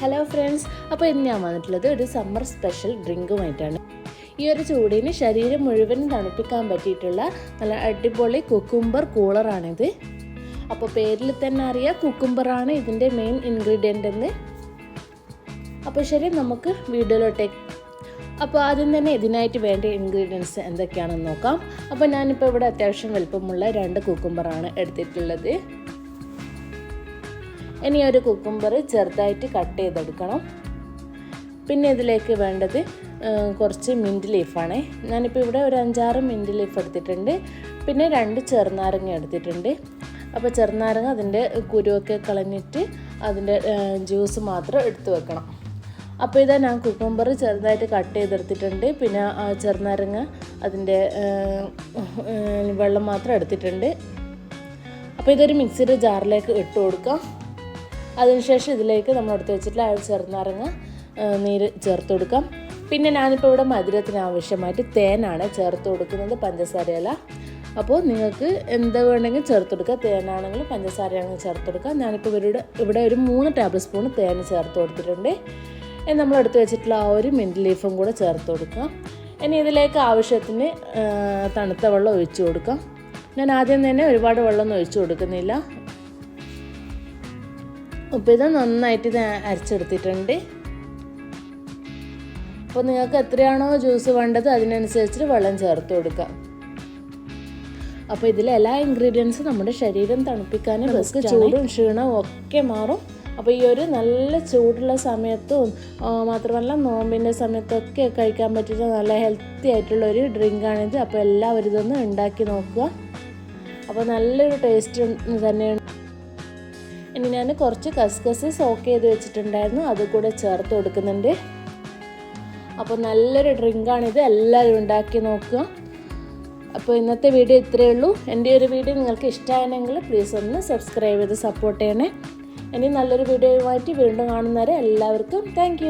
Hello friends അപ്പോൾ ഇന്ന് ഞാൻ വന്നിട്ടുള്ളത് ഒരു സമ്മർ സ്പെഷ്യൽ ഡ്രിങ്കുമായിട്ടാണ് ഈ ഒരു ചൂടിന് ശരീരം മുഴുവൻ തണുപ്പിക്കാൻ പറ്റിയിട്ടുള്ള നല്ല അടിപൊളി കുക്കുംബർ കൂളറാണിത് അപ്പോൾ പേരിൽ തന്നെ അറിയാം കുക്കുംബറാണ് ഇതിന്റെ മെയിൻ ഇൻഗ്രീഡിയന്റ് എന്ന്. അപ്പോൾ ശരി നമുക്ക് വീഡിയോയിലോട്ടേക്ക് അപ്പോൾ ആദ്യം തന്നെ ഇതിനായിട്ട് വേണ്ട ഇൻഗ്രീഡിയൻസ് എന്തൊക്കെയാണെന്ന് നോക്കാം. അപ്പോൾ ഞാനിപ്പോൾ ഇവിടെ അത്യാവശ്യം വലുപ്പമുള്ള രണ്ട് കുക്കുംബറാണ് എടുത്തിട്ടുള്ളത്. ഇനി ഒരു കുക്കുംബർ ചെറുതായിട്ട് കട്ട് ചെയ്തെടുക്കണം. പിന്നെ ഇതിലേക്ക് വേണ്ടത് കുറച്ച് മിന്റ് ലീഫാണ് ഞാനിപ്പോൾ ഇവിടെ ഒരു അഞ്ചാറ് മിന്റ് ലീഫ് എടുത്തിട്ടുണ്ട്. പിന്നെ രണ്ട് ചെറുനാരങ്ങ എടുത്തിട്ടുണ്ട്. അപ്പോൾ ചെറുനാരങ്ങ അതിന്റെ കുരുവൊക്കെ കളഞ്ഞിട്ട് അതിന്റെ ജ്യൂസ് മാത്രം എടുത്തു വെക്കണം. അപ്പോൾ ഇതാ ഞാൻ കുക്കുംബർ ചെറുതായിട്ട് കട്ട് ചെയ്തെടുത്തിട്ടുണ്ട്. പിന്നെ ആ ചെറുനാരങ്ങ അതിന്റെ വെള്ളം മാത്രം എടുത്തിട്ടുണ്ട്. അപ്പോൾ ഇതൊരു മിക്സിയുടെ ജാറിലേക്ക് ഇട്ട് കൊടുക്കാം. അതിനുശേഷം ഇതിലേക്ക് നമ്മൾ എടുത്ത് വെച്ചിട്ടുള്ള ആ ചെറുനാരങ്ങ നീര് ചേർത്ത് കൊടുക്കാം. പിന്നെ ഞാനിപ്പോൾ ഇവിടെ മധുരത്തിന് ആവശ്യമായിട്ട് തേനാണ് ചേർത്ത് കൊടുക്കുന്നത് പഞ്ചസാരയല്ല അപ്പോൾ നിങ്ങൾക്ക് എന്ത് വേണമെങ്കിൽ ചേർത്ത് കൊടുക്കുക തേനാണെങ്കിലും പഞ്ചസാരയാണെങ്കിലും ചേർത്ത് കൊടുക്കുക ഞാനിപ്പോൾ ഇവരുടെ ഇവിടെ ഒരു മൂന്ന് ടേബിൾ സ്പൂൺ തേൻ ചേർത്ത് കൊടുത്തിട്ടുണ്ട്. നമ്മൾ എടുത്ത് വെച്ചിട്ടുള്ള ആ ഒരു മിന്റ് ലീഫും കൂടെ ചേർത്ത് കൊടുക്കുക ഇനി ഇതിലേക്ക് ആവശ്യത്തിന് തണുത്ത വെള്ളം ഒഴിച്ചു കൊടുക്കാം. ഞാൻ ആദ്യം തന്നെ ഒരുപാട് വെള്ളമൊന്നും ഒഴിച്ചു കൊടുക്കുന്നില്ല. അപ്പോൾ ഇത് നന്നായിട്ട് ഇത് അരച്ചെടുത്തിട്ടുണ്ട്. അപ്പോൾ നിങ്ങൾക്ക് എത്രയാണോ ജ്യൂസ് വേണ്ടത് അതിനനുസരിച്ച് വെള്ളം ചേർത്ത് കൊടുക്കാം അപ്പോൾ ഇതിലെ എല്ലാ ഇൻഗ്രീഡിയൻസും നമ്മുടെ ശരീരം തണുപ്പിക്കാനും റിസ്ക് ചൂടും ക്ഷീണവും ഒക്കെ മാറും. അപ്പോൾ ഈ ഒരു നല്ല ചൂടുള്ള സമയത്തും മാത്രമല്ല നോമ്പിന്റെ സമയത്തൊക്കെ കഴിക്കാൻ പറ്റുന്ന നല്ല ഹെൽത്തി ആയിട്ടുള്ള ഒരു ഡ്രിങ്കാണിത് അപ്പോൾ എല്ലാവരും ഇതൊന്ന് ഉണ്ടാക്കി നോക്കുക. അപ്പോൾ നല്ലൊരു ടേസ്റ്റ് തന്നെയാണ് ഇനി ഞാൻ കുറച്ച് കസ്കസ് സോക്ക് ചെയ്ത് വെച്ചിട്ടുണ്ടായിരുന്നു. അത് കൂടെ ചേർത്ത് കൊടുക്കുന്നുണ്ട്. അപ്പോൾ നല്ലൊരു ഡ്രിങ്കാണിത്. എല്ലാവരും ഉണ്ടാക്കി നോക്കുക. അപ്പോൾ ഇന്നത്തെ വീഡിയോ ഇത്രയേ ഉള്ളൂ. എന്റെ ഒരു വീഡിയോ നിങ്ങൾക്ക് ഇഷ്ടമായെങ്കിൽ പ്ലീസ് ഒന്ന് സബ്സ്ക്രൈബ് ചെയ്ത് സപ്പോർട്ട് ചെയ്യണേ. ഇനി നല്ലൊരു വീഡിയോയുമായിട്ട് വീണ്ടും കാണുന്നവരെ എല്ലാവർക്കും താങ്ക്